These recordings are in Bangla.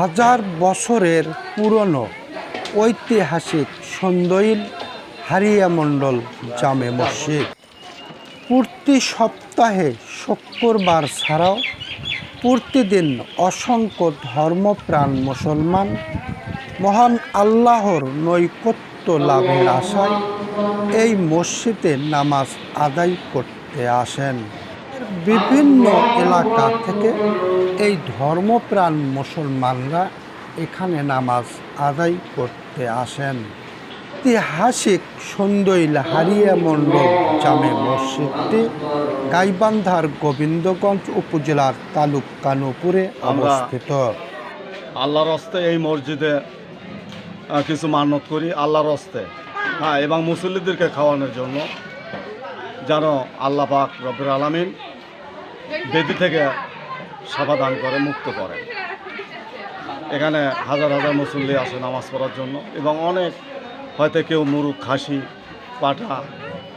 হাজার বছরের পুরনো ঐতিহাসিক সন্দইল হারিয়া মণ্ডল জামে মসজিদ। প্রতি সপ্তাহে শুক্রবার ছাড়াও প্রতিদিন অসংখ্য ধর্মপ্রাণ মুসলমান মহান আল্লাহর নৈকত্য লাভের আশায় এই মসজিদে নামাজ আদায় করতে আসেন। বিভিন্ন এলাকা থেকে এই ধর্মপ্রাণ মুসলমানরা এখানে নামাজ আদায় করতে আসেন। ঐতিহাসিক সন্দইল হারিয়া মণ্ডল জামে মসজিদটি গাইবান্ধার গোবিন্দগঞ্জ উপজেলার তালুক কানুপুরে অবস্থিত। আল্লাহর হস্তে এই মসজিদে কিছু মানত করি আল্লাহর হস্তে। হ্যাঁ এবং মুসল্লিদেরকে খাওয়ানোর জন্য যেন আল্লাহ পাক রব্বুর আলামিন বেদি থেকে সাবাদান করে মুক্ত করে। এখানে হাজার হাজার মুসল্লি আসে নামাজ পড়ার জন্য এবং অনেক হয়তো কেউ মুরুখ খাসি পাঠা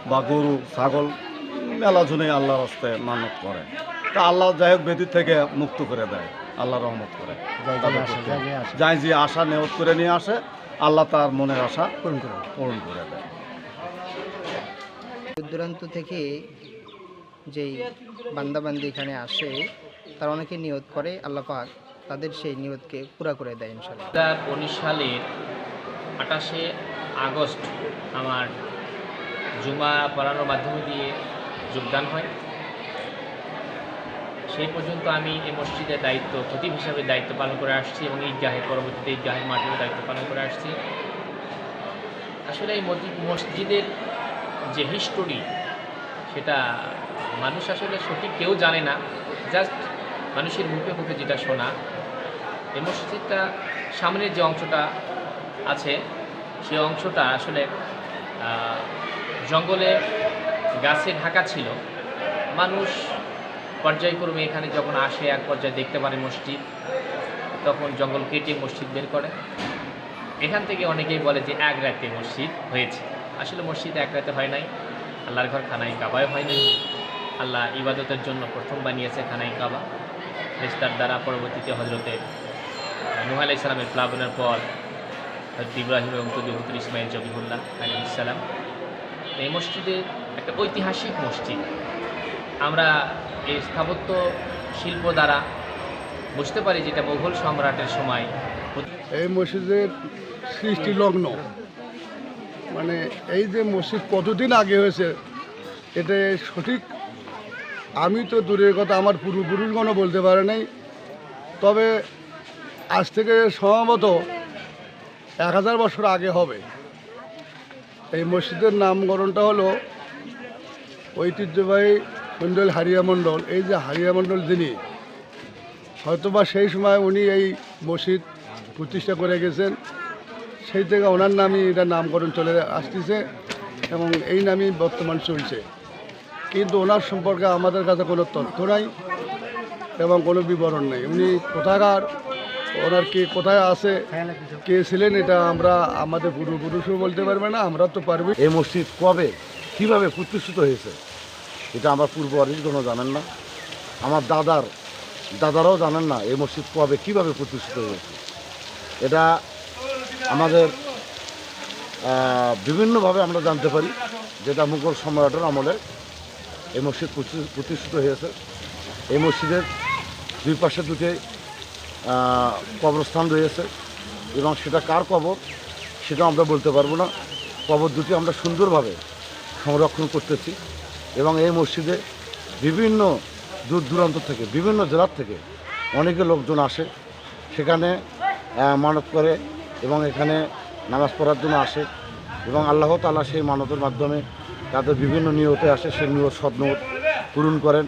বা গরু ছাগল মেলা জনেই আল্লাহর হস্তে মানত করে। তা আল্লাহ যাই হোক বেদির থেকে মুক্ত করে দেয় আল্লাহ রহমত করে। যাই যে আশা নেওয়াত করে নিয়ে আসে আল্লাহ তার মনের আশা পূরণ করে পূরণ করে দেয়। দূর দূরান্ত থেকে যেই বান্দাবান্দি এখানে আসে, তারা অনেকে নিয়ত করে, আল্লাহ পাক তাদের সেই নিয়তকে পুরা করে দেয় ইনশাল্লাহ দু হাজার উনিশ সালের আঠাশে আগস্ট আমার জুমা পড়ানোর মাধ্যমে দিয়ে যোগদান হয়। সেই পর্যন্ত আমি এই মসজিদের দায়িত্ব, খতিব হিসাবে দায়িত্ব পালন করে আসছি এবং ঈদগাহের পরবর্তীতে ঈদগাহের মাধ্যমে দায়িত্ব পালন করে আসছি। আসলে এই মসজিদ মসজিদের যে হিস্টোরি সেটা মানুষ আসলে সঠিক কেউ জানে না। জাস্ট মানুষের মুখে মুখে যেটা শোনা এই মসজিদটা সামনের যে অংশটা আছে, সে অংশটা আসলে জঙ্গলে গাছে ঢাকা ছিল। মানুষ পর্যায়ক্রমে এখানে যখন আসে, এক পর্যায়ে দেখতে পারে মসজিদ, তখন জঙ্গল কেটে মসজিদ বের করে। এখান থেকে অনেকেই বলে যে এক রাতে মসজিদ হয়েছে। আসলে মসজিদ এক রাতে হয় নাই। আল্লাহর ঘর খানায় কাবায় হয় নাই। আল্লাহ ইবাদতের জন্য প্রথম বানিয়েছে খানাই কাবা। ফেস্তার দ্বারা পরবর্তীতে হজরতের নুহ আলাই ইসলামের প্লাবনের পর হজরত ইব্রাহিম এবং তবিবুতুল ইসমাইল জবিহুল্লাহ আলী ইসালাম এই মসজিদে একটা ঐতিহাসিক মসজিদ। আমরা এই স্থাপত্য শিল্প দ্বারা বুঝতে পারি যেটা মুঘল সম্রাটের সময়। এই মসজিদের সৃষ্টি লগ্ন। মানে এই যে মসজিদ কতদিন আগে হয়েছে, এটা সঠিক আমি তো দূরের কথা, আমার পূর্বপুরুষগণও বলতে পারে নাই। তবে আজ থেকে সম্ভবত এক হাজার বছর আগে হবে। এই মসজিদের নামকরণটা হলো ঐতিহ্যবাহী মণ্ডল হারিয়া মণ্ডল। এই যে হারিয়া মণ্ডল যিনি, হয়তোবা সেই সময় উনি এই মসজিদ প্রতিষ্ঠা করে গেছেন। সেই থেকে ওনার নামই এটা নামকরণ চলে আসতেছে এবং এই নামই বর্তমান চলছে। কিন্তু ওনার সম্পর্কে আমাদের কাছে কোনো তথ্য নাই এবং কোনো বিবরণ নেই। উনি কোথাকার, ওনার কে কোথায় আছে, কে ছিলেন, এটা আমরা আমাদের পূর্বপুরুষও বলতে পারবে না, আমরা তো পারবি। এই মসজিদ কবে, কীভাবে প্রতিষ্ঠিত হয়েছে, এটা আমার পূর্ব কোনো জানেন না। আমার দাদার, দাদারাও জানেন না এই মসজিদ কবে, কীভাবে প্রতিষ্ঠিত হয়েছে। এটা আমাদের বিভিন্নভাবে আমরা জানতে পারি, যেটা মুঘল সম্রাটের আমলে এই মসজিদ প্রতিষ্ঠিত হয়েছে। এই মসজিদের দুই পাশে দুটি কবরস্থান রয়েছে এবং সেটা কার কবর সেটা আমরা বলতে পারব না। কবর দুটি আমরা সুন্দরভাবে সংরক্ষণ করতেছি এবং এই মসজিদে বিভিন্ন দূর দূরান্ত থেকে, বিভিন্ন জেলার থেকে অনেকে লোকজন আসে। সেখানে মানত করে এবং এখানে নামাজ পড়ার জন্য আসে এবং আল্লাহ তালা সেই মানতের মাধ্যমে তাদের বিভিন্ন নিয়তে আসে সেই নিয়ত স্বপ্ন পূরণ করেন।